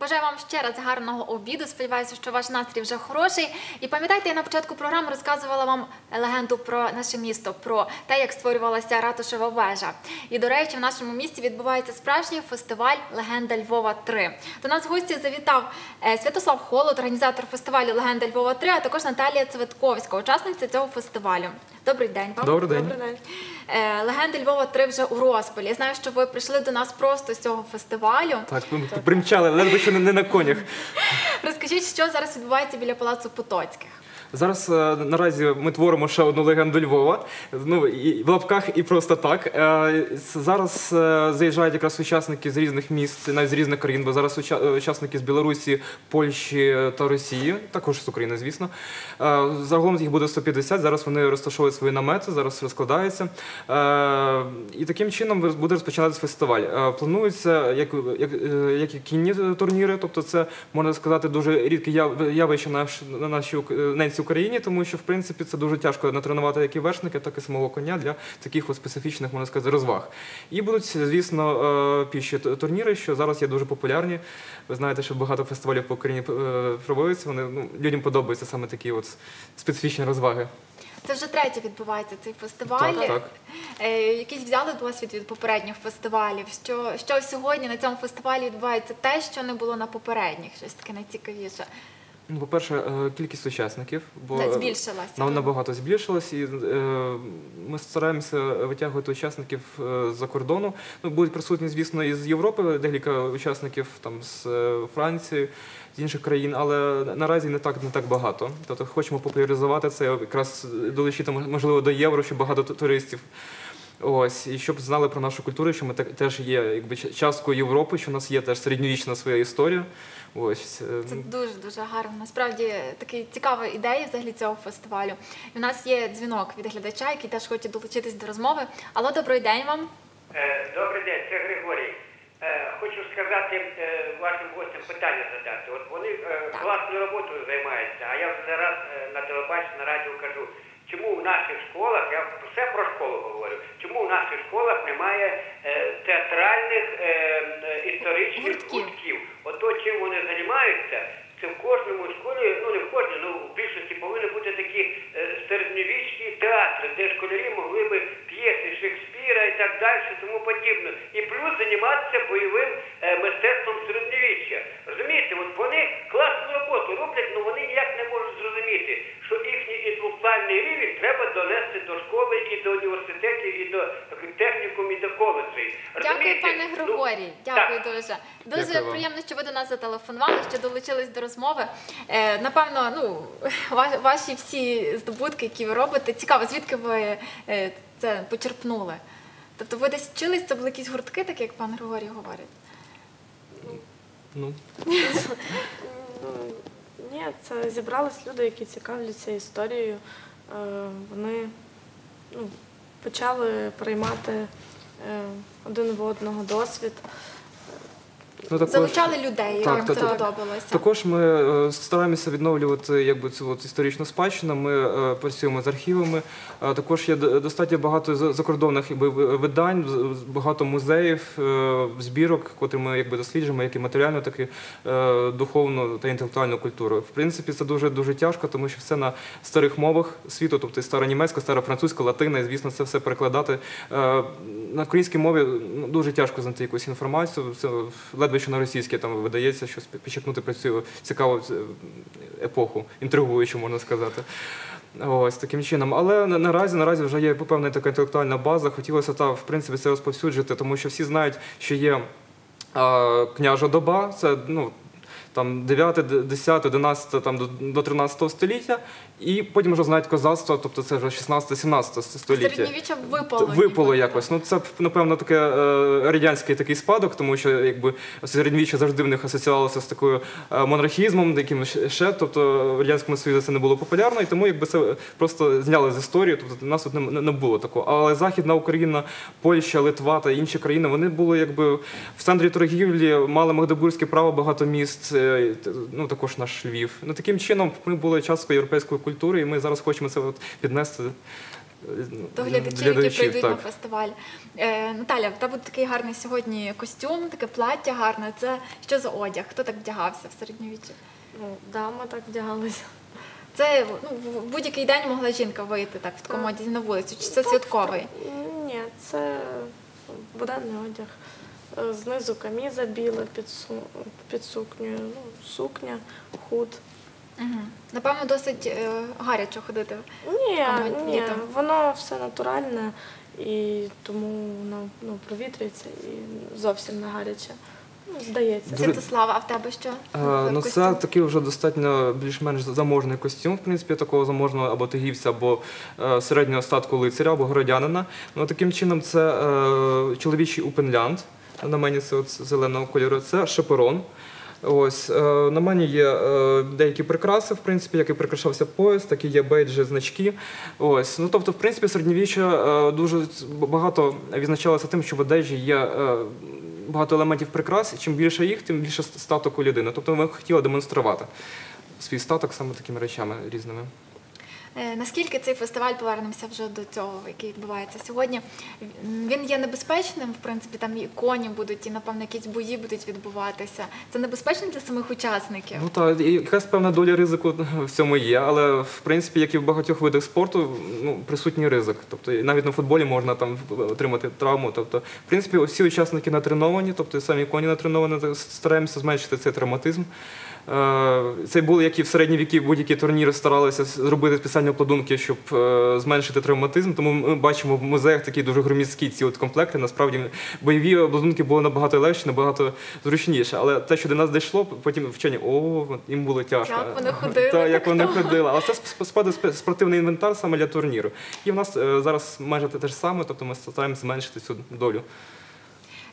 Бажаю вам ще раз гарного обіду. Сподіваюся, що ваш настрій вже хороший. І пам'ятаєте, я на початку програми розказувала вам легенду про наше місто, про те, як створювалася ратушева вежа. І до речі, в нашому місті відбувається справжній фестиваль Легенда Львова 3 До нас в гості завітав е, Святослав Холод, організатор фестивалю Легенда Львова 3 а також Наталія Цветковська, учасниця цього фестивалю. Добрий день вам. Добрий день. Добрий день. Е, Львова 3 вже у розпалі. Я знаю, що ви прийшли до нас просто з цього фестивалю. Так, ми примчали, ледве що не, на конях. Розкажіть, що зараз відбувається біля палацу Потоцьких. Зараз е, наразі ми творимо ще одну легенду Львова. Ну і в лапках і просто так. Е, зараз е, заїжджають якраз учасники з різних міст, навіть з різних країн, бо зараз учасники з Білорусі, Польщі та Росії, також з України, звісно. Загалом їх буде 150. Зараз вони розташовують свої намети, зараз розкладаються. І таким чином буде розпочинатися фестиваль. Планується як, як, як і кінні турніри, тобто це можна сказати дуже рідке яв- явище на наш- на нашій ук- ненці Україні, тому що в принципі це дуже тяжко натренувати як і вершника, так і самого коня для таких от специфічних, можна сказати, розваг. І будуть, звісно, е, піші турніри, що зараз є дуже популярні. Ви знаєте, що багато фестивалів по Україні е, проводяться. Вони ну, людям подобаються саме такі от специфічні розваги. Це вже третє відбувається цей фестиваль. Так, так. Е, Якийсь взяли досвід від попередніх фестивалів. Що, що сьогодні на цьому фестивалі відбувається те, що не було на попередніх, щось таке найцікавіше. Ну, по-перше, е, кількість учасників, бо Не збільшилася. Нам набагато збільшилось, і е, ми стараємося витягувати учасників е, з-за кордону. Ну, будуть присутні, звісно, із Європи, декілька учасників там з е, Франції, з інших країн, але наразі не так не так багато. Тобто хочемо популяризувати це, якраз долучити можливо до євро, щоб багато ту- туристів. Ось, і щоб знали про нашу культуру, що ми те- теж є якби часткою Європи, що у нас є теж середньовічна своя історія. Ось Це дуже дуже гарно. Насправді такий цікава ідея взагалі цього фестивалю. І у нас є дзвінок від глядача, який теж хоче долучитись до розмови. Алло, добрий день вам. Е, Добрий день, це Григорій. Е, Хочу сказати е, вашим гостям питання задати. От вони Так. класною роботою займаються, а я вже раз е, на телебаченні, на радіо кажу, чому в наших школах, я все про школу говорю, чому в наших школах немає е, театральних е, е, історичних Гуртків. Ото чим вони займаються, це в кожному школі, ну не в кожній, ну в більшості повинні бути такі е, середньовічні театри, де школярі могли би п'єси Шекспіра і так далі, тому подібне. І плюс займатися бойовим е, мистецтвом середньовіччя. Розумієте, от вони класну роботу роблять, але вони ніяк не можуть зрозуміти, що їхній інтелектуальний рівень треба донести до школи і до університетів, і до технікум, і до коледжів. Дякую, пане Ну, Григорій. так. Дякую дуже. Дуже Дякую приємно, що ви до нас зателефонували, що долучились до розмови. Е, напевно, ну ваші всі здобутки, які ви робите, цікаво, звідки ви е, це почерпнули? Тобто ви десь вчились, це були якісь гуртки, так як пан Григорій говорить. ну, Ну, ні, це зібрались люди, які цікавляться історією. Е, Вони ну, почали приймати е, один в одного досвід. Ну, також- Залучали людей, Так, вам так, це так. подобалося. Також ми е, стараємося відновлювати якби цю от історичну спадщину. Ми е, працюємо з архівами. Е, Також є д- достатньо багато за- закордонних якби ви- видань, з- багато музеїв, е, збірок, котрі ми якби досліджуємо, як і матеріальну, так і е, духовну та інтелектуальну культуру. В принципі, це дуже дуже тяжко, тому що все на старих мовах світу, тобто і стара німецька, стара французька, латина, і звісно, це все перекладати. Е, На українській мові ну, дуже тяжко знайти якусь інформацію. Це ледве що на російській там видається щось підчеркнути про цю цікаву е, епоху, інтригуючу, можна сказати. Ось таким чином. Але наразі наразі вже є певна така інтелектуальна база. Хотілося та в принципі це розповсюджити, тому що всі знають, що є княжа доба, це ну. Там 9, 10, 11 там, до- до 13 століття, і потім вже знають козацтво, тобто це вже 16-17 століття. Середньовіччя випало. Випало ніби. якось. Ну це напевно таке е, радянський такий спадок, тому що якби середньовіччя завжди в них асоціювалося з такою е, монархізмом, якимось ще. Тобто в радянському союзі це не було популярно, і тому якби це просто зняли з історії. Тобто нас тут не, не- не було такого. Але Західна Україна, Польща, Литва та інші країни вони були якби в центрі торгівлі, мали Магдебурзьке право багато міст. Е, Ну також наш Львів. Ну таким чином ми були часткою європейської культури, і ми зараз хочемо це от піднести ну, До глядачів, які прийдуть на фестиваль. Е, Наталя, в тебе тут такий гарний сьогодні костюм, таке плаття гарне. Це що за одяг? Хто так вдягався в середньовіччі? Ну, да, ми так вдягалися. Це ну, в будь-який день могла жінка вийти так в такому одязі на вулицю. Чи це святковий? Ні, це буденний одяг. Е, Знизу каміза біла під, су- під сукнею, ну, сукня, худ. Угу. Напевно, досить е, гаряче ходити. Ні, Або ні, літом. воно все натуральне і тому воно ну, провітрюється і зовсім не гаряче. Ну, здається. Дуже- Святослава, а в тебе що? Е, Ну, костюм? це такий вже достатньо більш-менш заможний костюм, в принципі, такого заможного або тигівця, або е, середнього статку лицаря, або городянина. Ну, таким чином, це е, чоловічий упенлянд. На мені це от зеленого кольору, це шеперон. Ось е, на мені є е, деякі прикраси, в принципі, як і прикрашався пояс, так і є бейджі, значки. Ось, ну тобто, в принципі, середньовіччя е, дуже багато відзначалося тим, що в одежі є багато елементів прикрас. і Чим більше їх, тим більше статок у людини. Тобто ми хотіли демонструвати свій статок саме такими речами різними. Е, Наскільки цей фестиваль повернемося вже до цього, який відбувається сьогодні? Він є небезпечним, в принципі, там і коні будуть, і напевно якісь бої будуть відбуватися. Це небезпечно для самих учасників. Ну так, якась певна доля ризику в цьому є, але в принципі, як і в багатьох видах спорту, ну присутній ризик. Тобто навіть на футболі можна там отримати травму. Тобто, в принципі, всі учасники натреновані, тобто самі коні натреновані, стараємося зменшити цей травматизм. Е, Це було, як і в середні віки, будь-які турніри старалися зробити спеціальні обладунки, щоб е, зменшити травматизм. Тому ми бачимо в музеях такі дуже громіздкі ці от комплекти. Насправді бойові обладунки були набагато легші, набагато зручніше. Але те, що до нас дійшло, потім вчені, о, їм було тяжко. Як вони ходили, Так, як вони ходили. Але це сп- спаде спортивний інвентар саме для турніру. І в нас е, зараз майже те ж саме, тобто ми стараємося зменшити цю долю.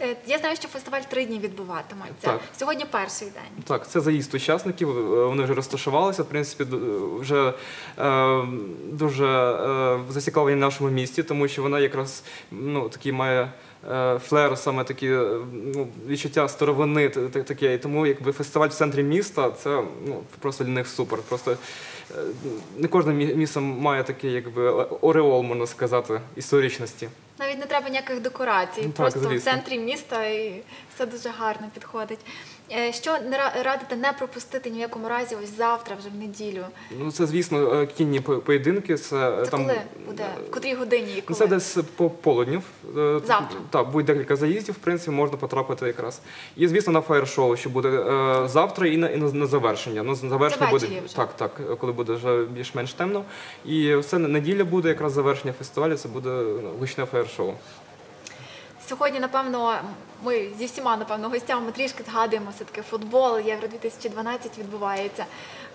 Е, Я знаю, що фестиваль три дні відбуватиметься. Так. Сьогодні перший день. Так, це заїзд учасників. е, Вони вже розташувалися. В принципі, вже е, дуже е, зацікавлені в нашому місті, тому що вона якраз ну, такий має. е, Флер, саме такі ну, відчуття старовини, та- та- таке. І тому якби фестиваль в центрі міста це ну, просто для них супер. Просто не кожне мі- місто має такий якби ореол, можна сказати, історичності. Навіть не треба ніяких декорацій, Ну, так, просто в центрі міста і все дуже гарно підходить. Е, Що радите не пропустити ні в якому разі ось завтра, вже в неділю. Ну це звісно е, кінні поєдинки. Це, Це там коли буде? В котрій годині Ну, коли? Це десь по полуднів. Е, Завтра. Так, буде декілька заїздів, в принципі, можна потрапити якраз. І, звісно, на фаєр-шоу, що буде е, завтра і на, і на, на завершення. Ну, завершення буде вже. так, так, коли буде вже більш-менш темно. І все неділя буде якраз завершення фестивалю. Це буде ну, гучне фаєр-шоу. Сьогодні, напевно, ми зі всіма напевно гостями трішки згадуємо все таки футбол. Євро 2012 відбувається.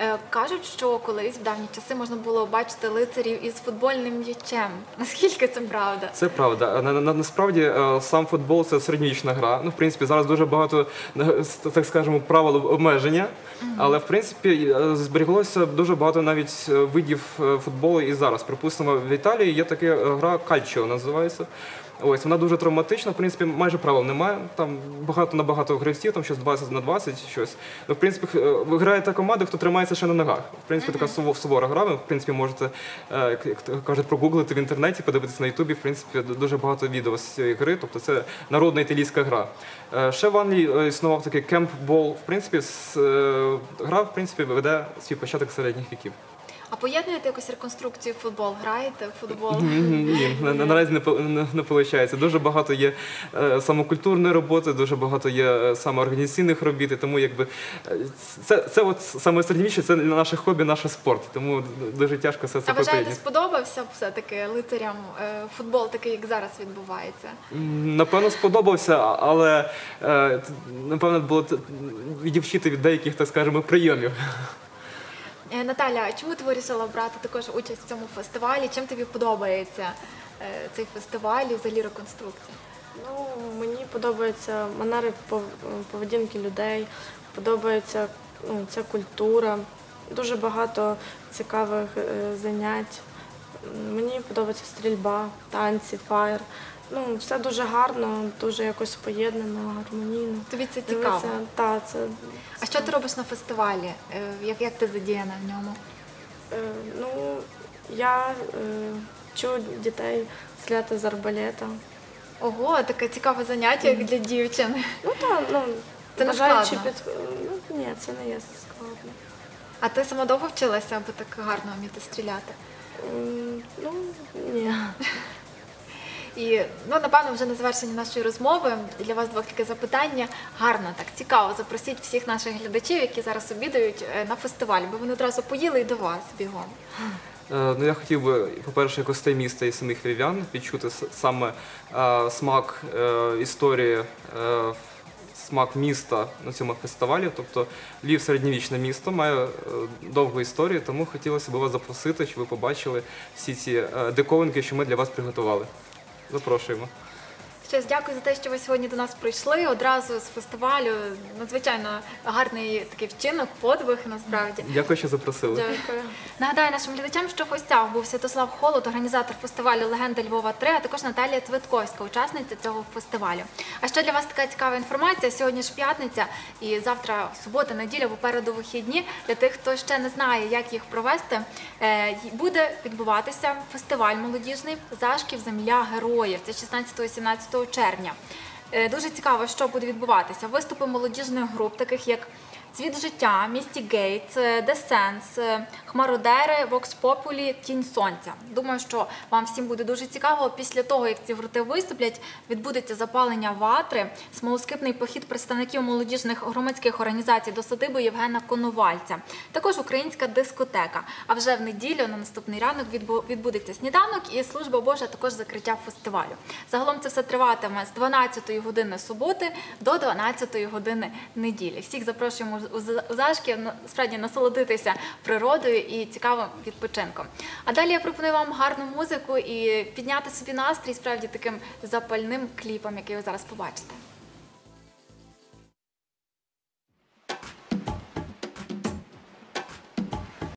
Е, Кажуть, що колись в давні часи можна було бачити лицарів із футбольним м'ячем. Наскільки це правда? Це правда. На, на, насправді е, сам футбол це середньовічна гра. Ну, в принципі, зараз дуже багато е, так скажемо правил обмеження. Але в принципі е, зберіглося дуже багато навіть е, видів е, футболу і зараз. Припустимо, в Італії є така е, гра кальчо називається. Ось вона дуже травматична. В принципі, майже правил немає. Там багато на багато гравців, там щось 20 на 20, щось. Ну, в принципі, е, ви граєте команди, хто тримається ще на ногах. В принципі, така суво- сувора гра. Ви, в принципі, можете, е, як, кажуть, прогуглити в інтернеті, подивитися на Ютубі. В принципі, дуже багато відео з цієї гри. Тобто це народна італійська гра. Е, Ще в Англії існував такий кемпбол. В принципі, гра в принципі веде свій початок середніх віків. А поєднуєте якусь реконструкцію в футбол? Граєте в футбол? Ні, на- на- наразі не, по- не, не виходить. Дуже багато є е, самокультурної роботи, дуже багато є е, самоорганізаційних робіт, і тому якби е, це, це от саме середньовіччя, це наше хобі, наш спорт. Тому дуже тяжко все це А вважаєте, поєднати. сподобався б все-таки лицарям е, футбол, такий, як зараз відбувається? М, Напевно, сподобався, але е, т- напевно було т- відівчити від деяких, так скажемо, прийомів. Е, Наталя, а чому ти вирішила брати також участь в цьому фестивалі? Чим тобі подобається е, цей фестиваль і взагалі реконструкція? Ну, мені подобаються манери пов- поведінки людей, подобається ну, ця культура, дуже багато цікавих е, занять. Мені подобається стрільба, танці, фаєр. Ну, все дуже гарно, дуже якось поєднано, гармонійно. Тобі це цікаво. Так, це А що ти робиш на фестивалі? Е, Як, як ти задіяна в ньому? Е, Ну, я е, вчу дітей стріляти з арбалета. Ого, таке цікаве заняття як для дівчини. Ну так, ну Це не бажаючи складно? під ну ні, це не є складно. А ти сама довго вчилася, аби так гарно вміти стріляти? М, Ну ні. І ну напевно вже на завершенні нашої розмови для вас двох таке запитання. Гарно, так цікаво. Запросіть всіх наших глядачів, які зараз обідають е, на фестиваль, бо вони одразу поїли і до вас бігом. Е, Ну, я хотів би, по-перше, як гостей міста і самих львів'ян відчути саме е, смак е, історії, е, смак міста на цьому фестивалі. Тобто Львів середньовічне місто має е, довгу історію, тому хотілося б вас запросити, щоб ви побачили всі ці диковинки, що ми для вас приготували. Запрошуємо. Щось дякую за те, що ви сьогодні до нас прийшли одразу з фестивалю. Надзвичайно гарний такий вчинок, подвиг насправді. Дякую, що запросили. Дякую. Нагадаю нашим глядачам, що в гостях був Святослав Холод, організатор фестивалю Легенда Львова 3, а також Наталія Цвитковська, учасниця цього фестивалю. А ще для вас така цікава інформація. Сьогодні ж п'ятниця і завтра субота, неділя, попереду вихідні. Для тих, хто ще не знає, як їх провести, е, буде відбуватися фестиваль молодіжний Зашків Земля Героїв. Це 16-17 червня. Е, Дуже цікаво, що буде відбуватися. Виступи молодіжних груп, таких як Цвіт життя, місті Гейтс, Десенс, Хмародери, Вокс Популі, Тінь Сонця. Думаю, що вам всім буде дуже цікаво. Після того, як ці гурти виступлять, відбудеться запалення ватри, смолоскипний похід представників молодіжних громадських організацій до садиби Євгена Коновальця. Також українська дискотека. А вже в неділю на наступний ранок відбу- відбудеться сніданок і служба Божа також закриття фестивалю. Загалом це все триватиме з 12 години суботи до 12 години неділі. Всіх запрошуємо у Зашків справді насолодитися природою і цікавим відпочинком. А далі я пропоную вам гарну музику і підняти собі настрій справді таким запальним кліпом, який ви зараз побачите.